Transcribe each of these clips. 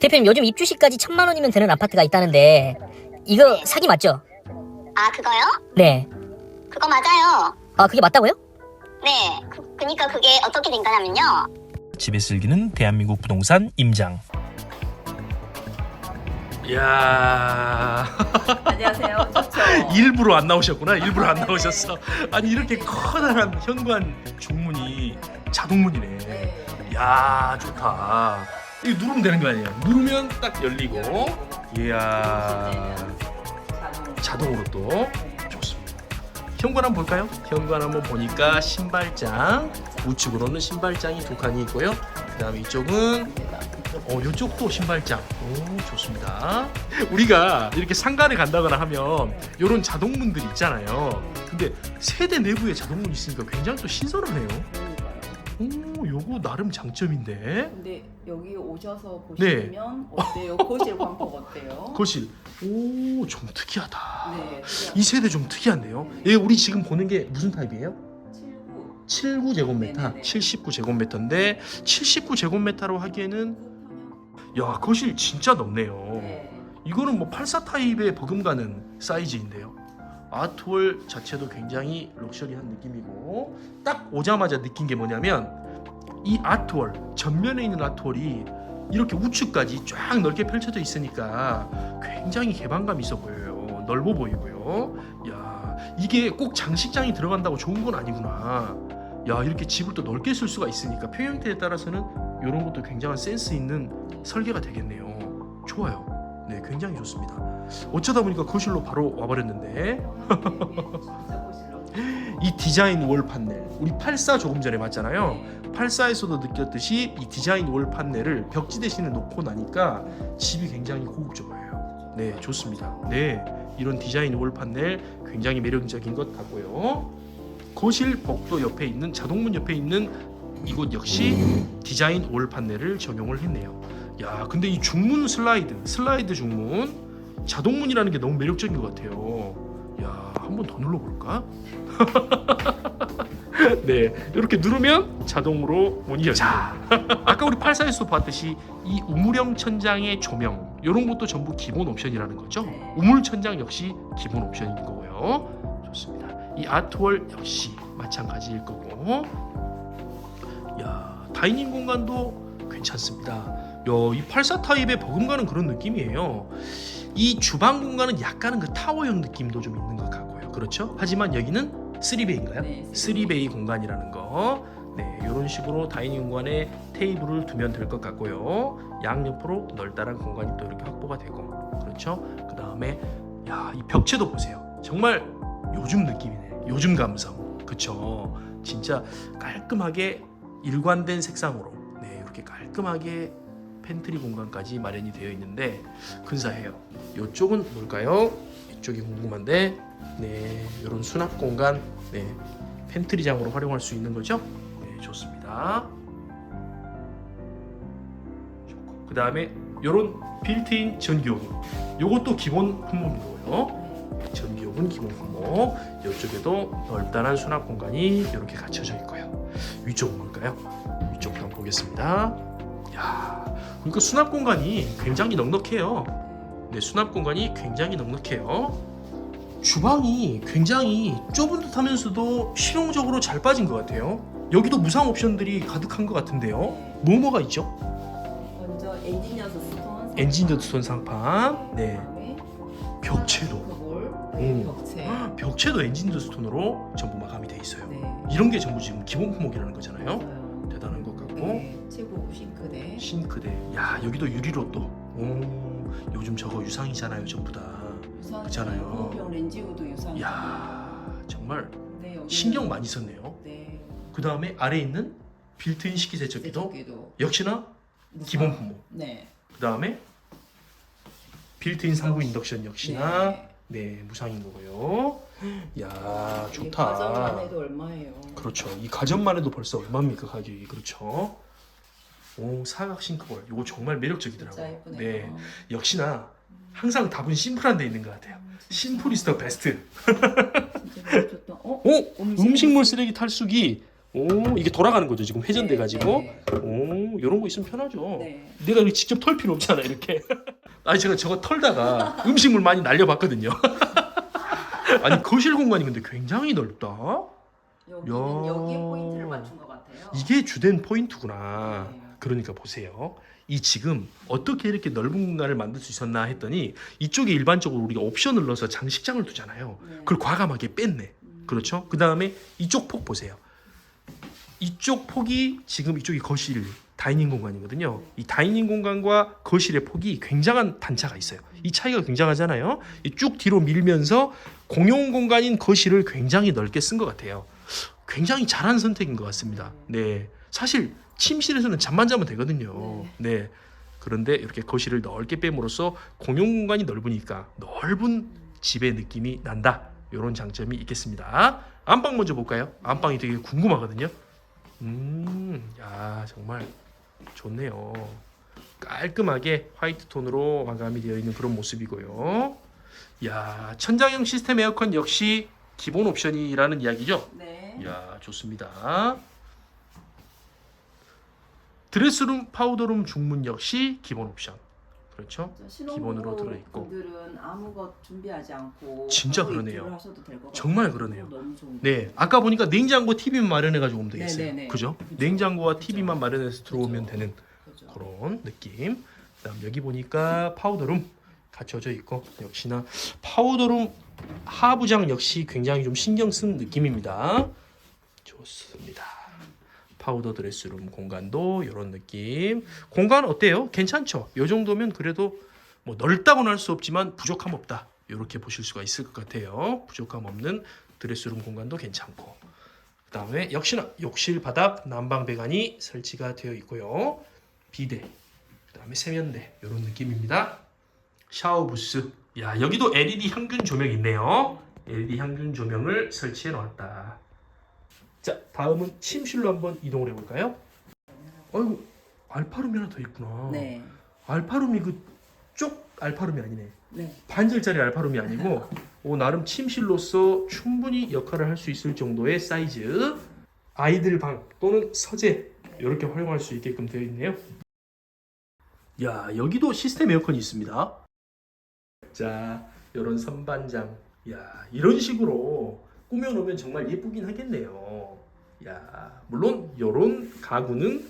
대표님 요즘 입주시까지 천만 원이면 되는 아파트가 있다는데 이거 사기 맞죠? 아, 그거요? 네. 그거 맞아요. 아 그게 맞다고요? 네. 그, 그니까 그게 어떻게 된 거냐면요. 집에 즐기는 대한민국 부동산 임장. 이야 안녕하세요. 좋죠. 일부러 안 나오셨구나 일부러 안 나오셨어 아니 이렇게 커다란 현관 중문이 자동문이네 네. 야 좋다 이거 누르면 되는 거 아니에요 누르면 딱 열리고 이야 자동. 자동으로 또 좋습니다 현관 한번 볼까요 현관 한번 보니까 신발장 우측으로는 신발장이 두 칸이 있고요 그 다음에 이쪽은 어, 이쪽도 신발장. 오, 좋습니다. 우리가 이렇게 상가를 간다거나 하면 이런 자동문들이 있잖아요. 근데 세대 내부에 자동문이 있으니까 굉장히 또 신선하네요. 오, 요거 나름 장점인데. 근데 여기 오셔서 네. 보시면 어때요? 거실 광폭 어때요? 거실. 오, 좀 특이하다. 네. 이 세대 좀 특이한데요. 예, 우리 지금 보는 게 무슨 타입이에요? 79. 79 제곱미터, 네네네. 79 제곱미터인데 79 제곱미터로 하기에는 야 거실 진짜 넓네요. 네. 이거는 뭐 84 타입에 버금가는 사이즈인데요. 아트월 자체도 굉장히 럭셔리한 느낌이고 딱 오자마자 느낀 게 뭐냐면 이 아트월 전면에 있는 아트월이 이렇게 우측까지 쫙 넓게 펼쳐져 있으니까 굉장히 개방감 있어 보여요. 넓어 보이고요. 야 이게 꼭 장식장이 들어간다고 좋은 건 아니구나. 야 이렇게 집을 또 넓게 쓸 수가 있으니까 평형태에 따라서는 이런 것도 굉장한 센스 있는 설계가 되겠네요. 좋아요. 네, 굉장히 좋습니다. 어쩌다 보니까 거실로 바로 와버렸는데. 이 디자인 월 판넬 우리 84 조금 전에 봤잖아요. 네. 84에서도 느꼈듯이 이 디자인 월 판넬을 벽지 대신에 놓고 나니까 집이 굉장히 고급져 보여요. 네, 좋습니다. 네, 이런 디자인 월 판넬 굉장히 매력적인 것 같고요. 거실 복도 옆에 있는 자동문 옆에 있는 이곳 역시 디자인 월 판넬을 적용을 했네요. 야, 근데 이 중문 슬라이드, 슬라이드 중문 자동문이라는 게 너무 매력적인 것 같아요. 야, 한 번 더 눌러볼까? 네, 이렇게 누르면 자동으로 문이 열려요. 아까 우리 84에서 봤듯이 이 우물형 천장의 조명 이런 것도 전부 기본 옵션이라는 거죠. 네. 우물 천장 역시 기본 옵션인 거고요. 좋습니다. 이 아트월 역시 마찬가지일 거고. 야, 다이닝 공간도 괜찮습니다. 야, 이84 타입의 버금가는 그런 느낌이에요. 이 주방 공간은 약간은 그 타워형 느낌도 좀 있는 것 같고요. 그렇죠? 하지만 여기는 3베이인가요? 네, 3베이 공간이라는 거. 네, 이런 식으로 다이닝 공간에 테이블을 두면 될 것 같고요. 양옆으로 널따란 공간이 또 이렇게 확보가 되고, 그렇죠? 그 다음에 야, 이 벽체도 보세요. 정말 요즘 느낌이네. 요즘 감성, 그렇죠? 진짜 깔끔하게 일관된 색상으로, 네, 이렇게 깔끔하게 팬트리 공간까지 마련이 되어 있는데 근사해요. 이쪽은 뭘까요? 이쪽이 궁금한데, 네, 이런 수납 공간, 네, 팬트리장으로 활용할 수 있는 거죠? 네, 좋습니다. 그 다음에 이런 빌트인 전기오븐, 요것도 기본 품목이고요. 전기오븐 기본 품목, 이쪽에도 넓다란 수납 공간이 이렇게 갖춰져 있고요. 위쪽은 뭘까요? 위쪽도 한번 보겠습니다. 야, 그러니까 수납 공간이 굉장히 넉넉해요. 네, 수납 공간이 굉장히 넉넉해요. 주방이 굉장히 좁은 듯 하면서도 실용적으로 잘 빠진 것 같아요. 여기도 무상 옵션들이 가득한 것 같은데요. 뭐뭐가 있죠? 먼저 엔지니어스 스톤. 엔지니어드 스톤 상판, 네, 벽체도, 오. 네, 벽체. 벽체도 엔지니어드 스톤으로 전부 마감이 돼 있어요. 네. 이런 게 전부 지금 기본 품목이라는 거잖아요. 맞아요. 대단한 것 같고 네, 최고 싱크대. 싱크대, 야 여기도 유리로 또, 오, 요즘 저거 유상이잖아요, 전부 다. 유산. 그렇잖아요. 병 렌즈우드 유산. 야 정말 네, 여기는- 신경 많이 썼네요. 네. 그 다음에 아래 있는 빌트인 식기세척기도 세척기도 역시나 무상. 기본 품목. 네. 그 다음에 빌트인 상부 인덕션 역시나 네. 네 무상인 거고요. 야 이게 가정만 좋다. 해도 얼마예요? 그렇죠. 이 가전만 해도 벌써 얼마입니까 가격이 그렇죠. 오 사각 싱크볼 이거 정말 진짜 매력적이더라고요. 예쁘네요. 네 역시나 항상 답은 심플한 데 있는 것 같아요. 음, 진짜. 심플 이스 더 베스트. 진짜. 어? 오 음식물 쓰레기 탈수기. 오 이게 돌아가는 거죠 지금 회전돼 가지고. 네, 오 이런 거 있으면 편하죠. 네. 내가 이렇게 직접 털 필요 없잖아 이렇게. 아니 제가 저거 털다가 음식물 많이 날려봤거든요. 아니 거실 공간이 근데 굉장히 넓다. 여기는 야. 여기에 포인트를 맞춘 것 같아요. 이게 주된 포인트구나. 네. 그러니까 보세요. 이 지금 어떻게 이렇게 넓은 공간을 만들 수 있었나 했더니 이쪽에 일반적으로 우리가 옵션을 넣어서 장식장을 두잖아요. 네. 그걸 과감하게 뺐네. 음. 그렇죠? 그 다음에 이쪽 폭 보세요. 이쪽 폭이 지금 이쪽이 거실 다이닝 공간이거든요. 이 다이닝 공간과 거실의 폭이 굉장한 단차가 있어요. 이 차이가 굉장하잖아요. 이쭉 뒤로 밀면서 공용 공간인 거실을 굉장히 넓게 쓴 것 같아요. 굉장히 잘한 선택인 것 같습니다. 네, 사실 침실에서는 잠만 자면 되거든요. 네. 그런데 이렇게 거실을 넓게 뺨으로써 공용 공간이 넓으니까 넓은 집의 느낌이 난다. 이런 장점이 있겠습니다. 안방 먼저 볼까요? 안방이 되게 궁금하거든요. 음, 야 정말 좋네요. 깔끔하게 화이트 톤으로 마감이 되어 있는 그런 모습이고요. 야 천장형 시스템 에어컨 역시 기본 옵션이라는 이야기죠. 네. 야 좋습니다. 드레스룸 파우더룸 중문 역시 기본 옵션. 그렇죠? 기본으로 들어 있고. 분들은 아무 것 준비하지 않고 진짜 바로 그러네요. 입주를 하셔도 될것 같아요. 정말 그러네요. 너무 좋은 네, 아까 보니까 냉장고 TV만 마련해 가지고 오면 되겠어요. 네네네. 그죠? 그죠. 냉장고와 그죠. TV만 마련해서 들어오면 그죠. 되는 거죠. 그런 느낌. 그다음 여기 보니까 파우더룸 갖춰져 있고 역시나 파우더룸 하부장 역시 굉장히 좀 신경 쓴 느낌입니다. 좋습니다. 파우더 드레스룸 공간도 이런 느낌. 공간 어때요? 괜찮죠? 이 정도면 그래도 뭐 넓다고는 할 수 없지만 부족함 없다. 이렇게 보실 수가 있을 것 같아요. 부족함 없는 드레스룸 공간도 괜찮고. 그 다음에 역시나 욕실 바닥 난방 배관이 설치가 되어 있고요. 비대, 그 다음에 세면대 이런 느낌입니다. 샤워 부스. 야 여기도 LED 향균 조명 있네요. LED 향균 조명을 설치해 놓았다. 자 다음은 침실로 한번 이동을 해볼까요? 어이구 알파룸이 하나 더 있구나. 네. 알파룸이 그 쪽 알파룸이 아니네. 네. 반절짜리 알파룸이 아니고 오, 나름 침실로서 충분히 역할을 할 수 있을 정도의 사이즈 아이들 방 또는 서재 이렇게 활용할 수 있게끔 되어 있네요. 야 여기도 시스템 에어컨이 있습니다. 자 이런 선반장 야 이런 식으로 꾸며놓으면 정말 예쁘긴 하겠네요. 야 물론 이런 가구는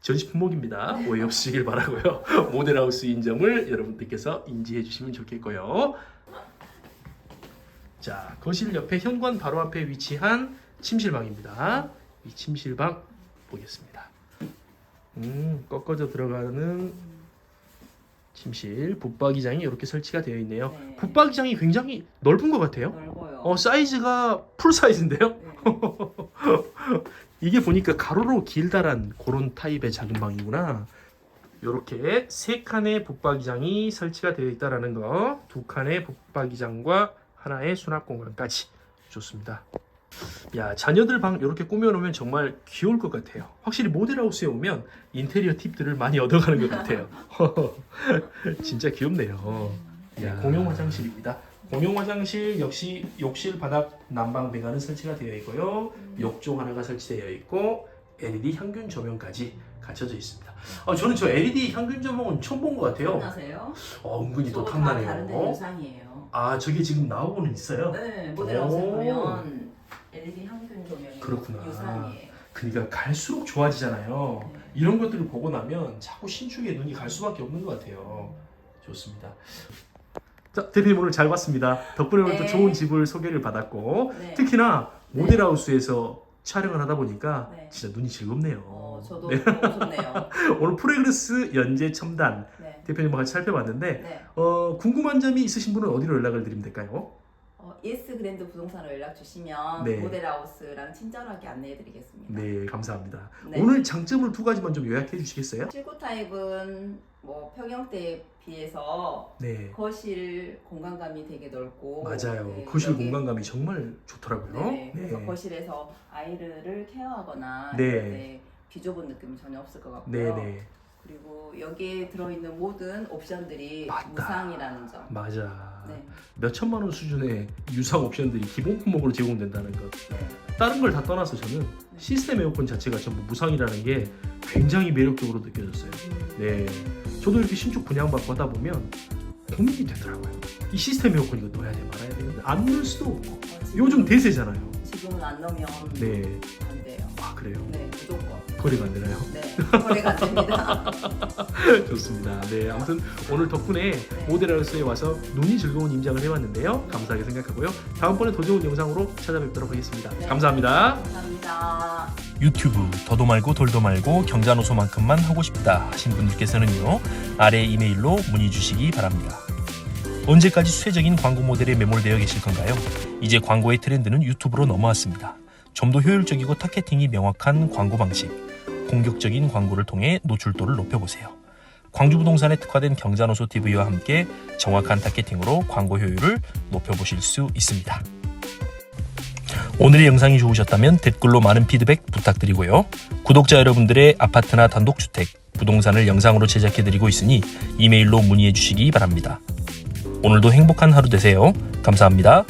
전시 품목입니다. 오해 없으시길 바라고요. 모델하우스인 점을 여러분들께서 인지해 주시면 좋겠고요. 자, 거실 옆에 현관 바로 앞에 위치한 침실방입니다. 이 침실방 보겠습니다. 음, 꺾어져 들어가는 침실 붙박이장이 이렇게 설치가 되어 있네요. 네. 붙박이장이 굉장히 넓은 것 같아요. 넓어요. 어, 사이즈가 풀 사이즈인데요. 네. 이게 보니까 가로로 길다란 그런 타입의 작은 방이구나. 이렇게 세 칸의 붙박이장이 설치가 되어 있다라는 거, 두 칸의 붙박이장과 하나의 수납 공간까지 좋습니다. 야 자녀들 방 이렇게 꾸며놓으면 정말 귀여울 것 같아요. 확실히 모델하우스에 오면 인테리어 팁들을 많이 얻어가는 것 같아요. 진짜 귀엽네요. 야, 공용 화장실입니다. 공용 화장실 역시 욕실 바닥 난방 배관은 설치가 되어 있고요. 욕조 하나가 설치되어 있고 LED 향균 조명까지 갖춰져 있습니다. 아, 저는 저 LED 향균 조명은 처음 본 것 같아요. 탐나세요? 어, 은근히 또 저거 다 다른 데 탐나네요. 유상이에요. 아, 저게 지금 나오고는 있어요. 네. 모델하우스 오. 보면 LED 향균 조명이 그렇구나. 유상이에요. 그러니까 갈수록 좋아지잖아요. 네. 이런 것들을 보고 나면 자꾸 신축에 눈이 갈 수밖에 없는 것 같아요. 좋습니다. 자, 대표님 오늘 잘 봤습니다. 덕분에 오늘 또 네. 좋은 집을 소개를 받았고 네. 특히나 네. 모델하우스에서 촬영을 하다 보니까 네. 진짜 눈이 즐겁네요. 어, 저도 네. 너무 좋네요. 오늘 프레그레스 연재 첨단 네. 대표님과 같이 살펴봤는데 네. 어, 궁금한 점이 있으신 분은 어디로 연락을 드리면 될까요? 어, 예스 그랜드 부동산으로 연락 주시면 네. 모델하우스랑 친절하게 안내해 드리겠습니다. 네, 감사합니다. 네. 오늘 장점을 두 가지만 좀 요약해 주시겠어요? 실고 타입은 뭐 평형대에 비해서 네. 거실 공간감이 되게 넓고 맞아요. 네, 거실 여기- 공간감이 정말 좋더라고요. 네, 그래서 거실에서 아이를 케어하거나 네. 비좁은 느낌이 전혀 없을 것 같고요. 네, 네. 그리고 여기에 들어있는 모든 옵션들이 맞다. 무상이라는 점. 맞아. 네. 몇 천만 원 수준의 유상 옵션들이 기본 품목으로 제공된다는 것. 네. 다른 걸 다 떠나서 저는 시스템 에어컨 자체가 전부 무상이라는 게 굉장히 매력적으로 느껴졌어요. 음, 네. 저도 이렇게 신축 분양받고 하다 보면 고민이 되더라고요. 이 시스템 에어컨 이거 넣어야 돼 말아야 되는데 안 넣을 수도 없고 어, 지금- 요즘 대세잖아요. 지금은 안 넣으면 네. 안 돼요. 아? 거래가 안 되나요? 네, 거래가 안 됩니다. 좋습니다. 네, 아무튼 오늘 덕분에 네. 모델하우스에 와서 눈이 즐거운 임장을 해봤는데요. 감사하게 생각하고요. 다음번에 더 좋은 영상으로 찾아뵙도록 하겠습니다. 네. 감사합니다. 감사합니다. 유튜브 더도 말고 돌도 말고 경자노소만큼만 하고 싶다 하신 분들께서는요 아래 이메일로 문의 주시기 바랍니다. 언제까지 수혜적인 광고 모델에 매몰되어 계실 건가요? 이제 광고의 트렌드는 유튜브로 넘어왔습니다. 좀 더 효율적이고 타겟팅이 명확한 광고 방식, 공격적인 광고를 통해 노출도를 높여보세요. 광주부동산에 특화된 경자노소 TV와 함께 정확한 타겟팅으로 광고 효율을 높여보실 수 있습니다. 오늘의 영상이 좋으셨다면 댓글로 많은 피드백 부탁드리고요. 구독자 여러분들의 아파트나 단독주택, 부동산을 영상으로 제작해드리고 있으니 이메일로 문의해 주시기 바랍니다. 오늘도 행복한 하루 되세요. 감사합니다.